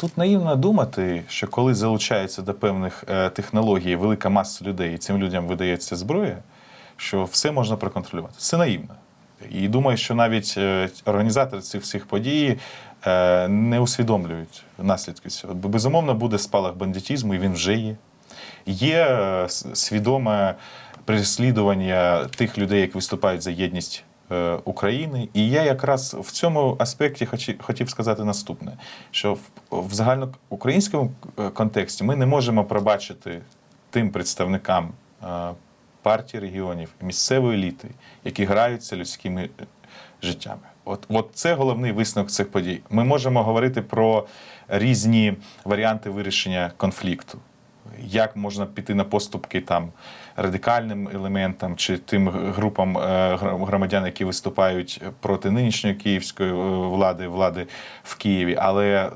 Тут наївно думати, що коли залучається до певних е, технологій велика маса людей, і цим людям видається зброя, що все можна проконтролювати. Це наївно. І думаю, що навіть е, організатори цих всіх подій е, не усвідомлюють наслідки цього. Безумовно буде спалах бандитізму, і він вже є. Є свідоме переслідування тих людей, які виступають за єдність України. І я якраз в цьому аспекті хотів сказати наступне: що в, загальноукраїнському е, контексті ми не можемо пробачити тим представникам е, партій регіонів, місцевої еліти, які граються людськими е, життями. От, от це головний висновок цих подій. Ми можемо говорити про різні варіанти вирішення конфлікту. Як можна піти на поступки там радикальним елементам чи тим групам е, громадян, які виступають проти нинішньої київської е, влади, влади в Києві, але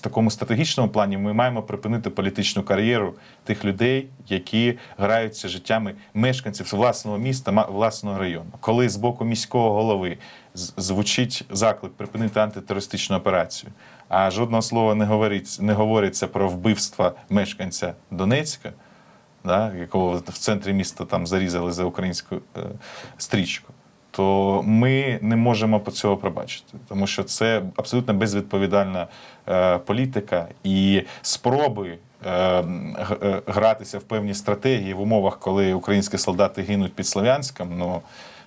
в такому стратегічному плані ми маємо припинити політичну кар'єру тих людей, які граються життями мешканців власного міста, власного району. Коли з боку міського голови звучить заклик припинити антитерористичну операцію, а жодного слова не говориться, не говориться про вбивство мешканця Донецька, да, якого в центрі міста там зарізали за українську е, стрічку, то ми не можемо по цього пробачити, тому що це абсолютно безвідповідальна е, політика і спроби. е, е, Гратися в певні стратегії в умовах, коли українські солдати гинуть під Слов'янськом, ну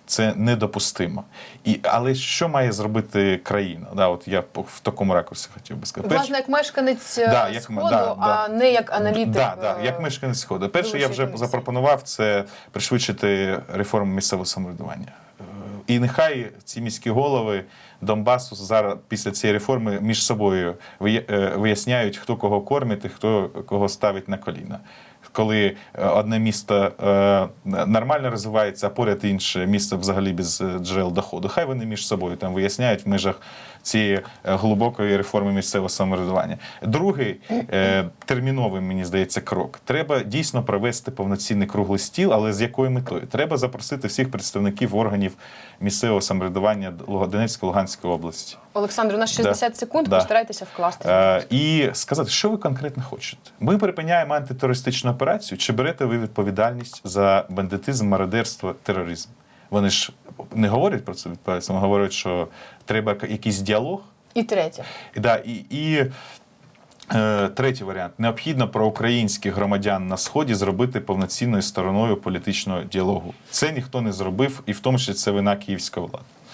це недопустимо. І але що має зробити країна? Да, от я в такому ракурсі хотів би сказати. Власне, як мешканець е, Да, як сходу, да, а не як аналітик. Да, да, е, як мешканець Сходу. Перше, я вже запропонував це пришвидшити реформу місцевого самоврядування. Е, І нехай ці міські голови Донбасу зараз після цієї реформи між собою виясняють, хто кого кормить і хто кого ставить на коліна. Коли е, одне місто е, нормально розвивається, а поряд інше місто взагалі без е, джерел доходу. Хай вони між собою там виясняють в межах цієї е, глибокої реформи місцевого самоврядування. Другий е, терміновий, мені здається, крок. Треба дійсно провести повноцінний круглий стіл, але з якою метою? Треба запросити всіх представників органів місцевого самоврядування Донецької Луганської області. Олександр, у нас 60 секунд. Да. Постарайтеся вкласти. Е, і сказати, що ви конкретно хочете. Ми припиняємо антитерористичну операцію, чи берете ви відповідальність за бандитизм, мародерство, тероризм? Вони ж не говорять про це відповідальність, вони говорять, що треба якийсь діалог. І третє. І, да, і, і е, третій варіант: необхідно про українських громадян на сході зробити повноцінною стороною політичного діалогу. Це ніхто не зробив, і в тому числі це вина київська влади.